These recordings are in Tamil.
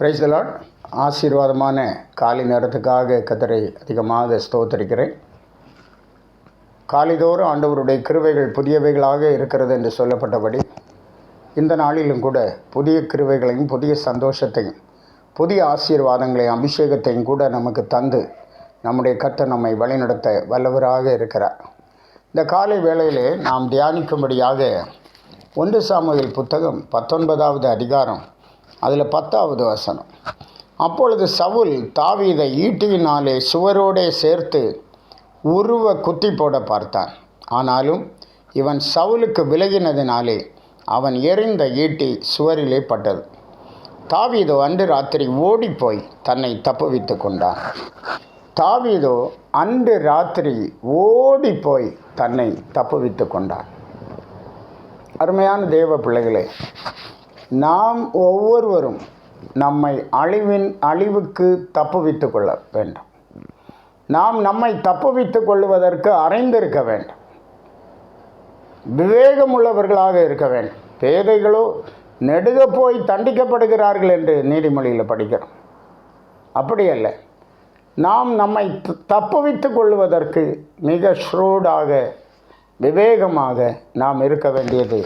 பிரைஸ் ஆசீர்வாதமான காலை நேரத்துக்காக கத்தரை அதிகமாக ஸ்தோத்தரிக்கிறேன். காலைதோறும் ஆண்டவருடைய கிருவைகள் புதியவைகளாக இருக்கிறது என்று சொல்லப்பட்டபடி இந்த நாளிலும் கூட புதிய கிருவைகளையும் புதிய சந்தோஷத்தையும் புதிய ஆசீர்வாதங்களையும் அபிஷேகத்தையும் கூட நமக்கு தந்து நம்முடைய கத்தை நம்மை வழிநடத்த வல்லவராக இருக்கிறார். இந்த காலை வேளையிலே நாம் தியானிக்கும்படியாக ஒன்று சாமுவேல் புத்தகம் பத்தொன்பதாவது அதிகாரம் அதில் பத்தாவது வசனம். அப்பொழுது சவுல் தாவீதை ஈட்டியினாலே சுவரோடே சேர்த்து உருவ குத்தி போட பார்த்தான். ஆனாலும் இவன் சவுலுக்கு விலகினதினாலே அவன் எறிந்த ஈட்டி சுவரிலே பட்டது. தாவீதோ அன்று ராத்திரி ஓடிப்போய் தன்னை தப்புவித்து கொண்டான். தாவீதோ அன்று ராத்திரி ஓடிப்போய் தன்னை தப்புவித்து கொண்டான். அருமையான தேவ பிள்ளைகளே நாம் ஒவ்வொருவரும் நம்மை அழிவின் அழிவுக்கு தப்புவித்து கொள்ள வேண்டும். நாம் நம்மை தப்புவித்து கொள்வதற்கு அறைந்திருக்க வேண்டும். விவேகமுள்ளவர்களாக இருக்க வேண்டும். பேதைகளோ நெடுக போய் தண்டிக்கப்படுகிறார்கள் என்று நீதிமொழியில் படிக்கிறோம். அப்படியல்ல நாம் நம்மை தப்புவித்து கொள்வதற்கு மிக ஷ்ரூடாக விவேகமாக நாம் இருக்க வேண்டியது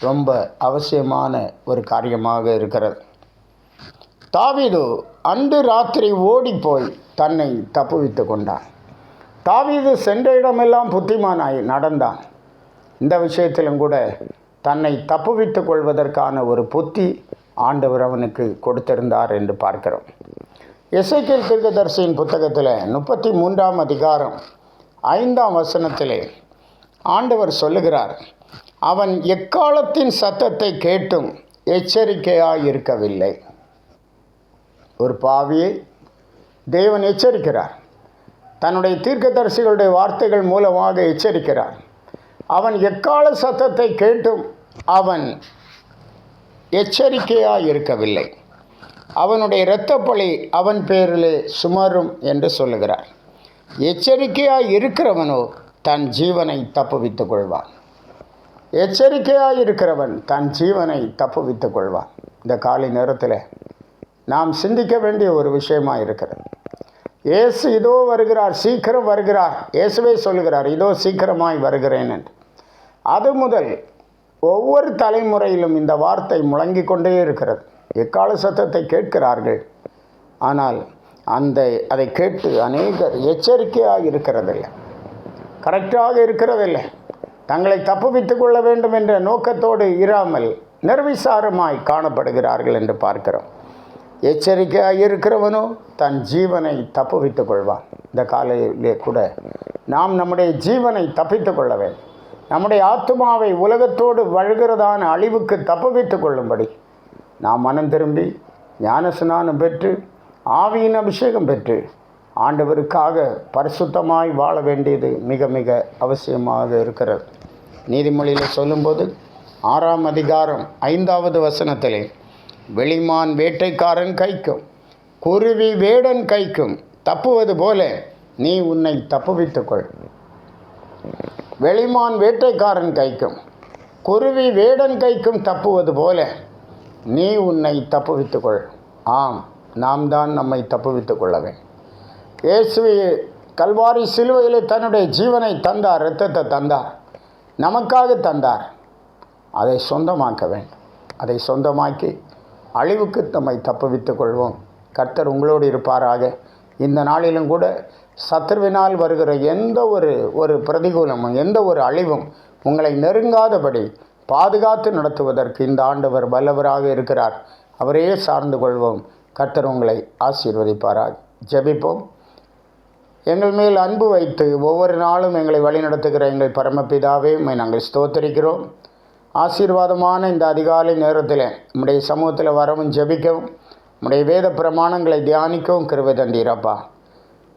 ரொம்ப அவசியமான ஒரு காரியமாக இருக்கிறது. தாவீது அன்று ராத்திரி ஓடிப்போய் தன்னை தப்புவித்து கொண்டான். தாவீது சென்ற இடமெல்லாம் புத்திமானாய் நடந்தான். இந்த விஷயத்திலும் கூட தன்னை தப்புவித்து கொள்வதற்கான ஒரு புத்தி ஆண்டவர் அவனுக்கு கொடுத்திருந்தார் என்று பார்க்கிறோம். எசைக்கேல் தீர்க்கதரிசியின் புத்தகத்தில் முப்பத்தி மூன்றாம் அதிகாரம் ஐந்தாம் வசனத்திலே ஆண்டவர் சொல்லுகிறார் அவன் எக்காலத்தின் சத்தத்தை கேட்டும் எச்சரிக்கையாக இருக்கவில்லை. ஒரு பாவியை தேவன் எச்சரிக்கிறார். தன்னுடைய தீர்க்கதரிசிகளுடைய வார்த்தைகள் மூலமாக எச்சரிக்கிறார். அவன் எக்கால சத்தத்தை கேட்டும் அவன் எச்சரிக்கையாக இருக்கவில்லை. அவனுடைய இரத்தப்பழி அவன் பேரிலே சுமரும் என்று சொல்லுகிறார். எச்சரிக்கையாக இருக்கிறவனோ தன் ஜீவனை தப்புவித்துக் கொள்வான். எச்சரிக்கையாக இருக்கிறவன் தன் ஜீவனை தப்புவித்துக் கொள்வான். இந்த காலை நேரத்தில் நாம் சிந்திக்க வேண்டிய ஒரு விஷயமாக இருக்கிறது இயேசு இதோ வருகிறார் சீக்கிரம் வருகிறார். இயேசுவே சொல்லுகிறார் இதோ சீக்கிரமாய் வருகிறேன் என்று. அது முதல் ஒவ்வொரு தலைமுறையிலும் இந்த வார்த்தை முழங்கி கொண்டே இருக்கிறது. எக்கால சத்தத்தை கேட்கிறார்கள்? ஆனால் அந்த அதை கேட்டு அநேகர் எச்சரிக்கையாக இருக்கிறதில்லை கரெக்டாக இருக்கிறதில்லை. தங்களை தப்புவித்து கொள்ள வேண்டும் என்ற நோக்கத்தோடு இராமல் நிர்விசாரமாய் காணப்படுகிறார்கள் என்று பார்க்கிறோம். எச்சரிக்கையாக இருக்கிறவனோ தன் ஜீவனை தப்புவித்துக் கொள்வான். இந்த காலையிலே கூட நாம் நம்முடைய ஜீவனை தப்பித்து கொள்ள வேண்டும். நம்முடைய ஆத்மாவை உலகத்தோடு வழுகிறதான அழிவுக்கு தப்புவித்துக் கொள்ளும்படி நாம் மனம் திரும்பி ஞானஸ்நானம் பெற்று ஆவியின் அபிஷேகம் பெற்று ஆண்டவருக்காக பரிசுத்தமாய் வாழ வேண்டியது மிக மிக அவசியமாக இருக்கிறது. நீதிமொழியில் சொல்லும்போது ஆறாம் அதிகாரம் ஐந்தாவது வசனத்திலே வெளிமான் வேட்டைக்காரன் கைக்கும் குருவி வேடன் கைக்கும் தப்புவது போல நீ உன்னை தப்புவித்துக்கொள். வெளிமான் வேட்டைக்காரன் கைக்கும் குருவி வேடன் கைக்கும் தப்புவது போல நீ உன்னை தப்புவித்துக்கொள். ஆம் நாம் தான் நம்மை தப்புவித்துக் கொள்ள வேண்டும். இயேசுவை கல்வாரி சிலுவையில் தன்னுடைய ஜீவனை தந்தார் இரத்தத்தை தந்தார் நமக்காக தந்தார். அதை சொந்தமாக்க வேண்டும். அதை சொந்தமாக்கி அழிவுக்கு நம்மை தப்புவித்துக் கொள்வோம். கர்த்தர் உங்களோடு இருப்பாராக. இந்த நாளிலும் கூட சத்ருவினால் வருகிற எந்த ஒரு ஒரு பிரதிகூலமும் எந்த ஒரு அழிவும் உங்களை நெருங்காதபடி பாதுகாத்து நடத்துவதற்கு இந்த ஆண்டவர் வல்லவராக இருக்கிறார். அவரையே சார்ந்து கொள்வோம். கர்த்தர் உங்களை ஆசீர்வதிப்பாராக. ஜெபிப்போம். எங்கள் மேல் அன்பு வைத்து ஒவ்வொரு நாளும் எங்களை வழிநடத்துகிற எங்கள் பரமபிதாவே உண்மை நாங்கள் ஸ்தோத்தரிக்கிறோம். ஆசீர்வாதமான இந்த அதிகாலை நேரத்தில் நம்முடைய சமூகத்தில் வரவும் ஜெபிக்கவும் நம்முடைய வேத பிரமாணங்களை தியானிக்கவும் கிருபை தந்தீரப்பா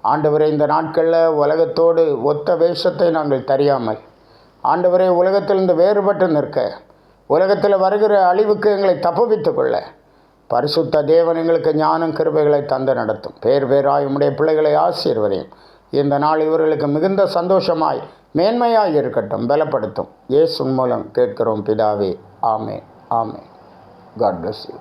ஆண்டவரே இந்த நாட்களில் உலகத்தோடு ஒத்த வேஷத்தை நாங்கள் தெரியாமல் ஆண்டவரே உலகத்திலிருந்து வேறுபட்டு நிற்க உலகத்தில் வருகிற அழிவுக்கு எங்களை தப்புவித்துக் கொள்ள பரிசுத்த தேவன் எங்களுக்கு ஞானம் கிருபைகளை தந்து நடத்தும். பேர் பேராய் உம்முடைய பிள்ளைகளை ஆசீர்வதையும். இந்த நாள் இவர்களுக்கு மிகுந்த சந்தோஷமாய் மேன்மையாய் இருக்கட்டும். பலப்படுத்தும். இயேசு மூலம் கேட்கிறோம் பிதாவே. ஆமே ஆமே காட் பிளஸ் யூ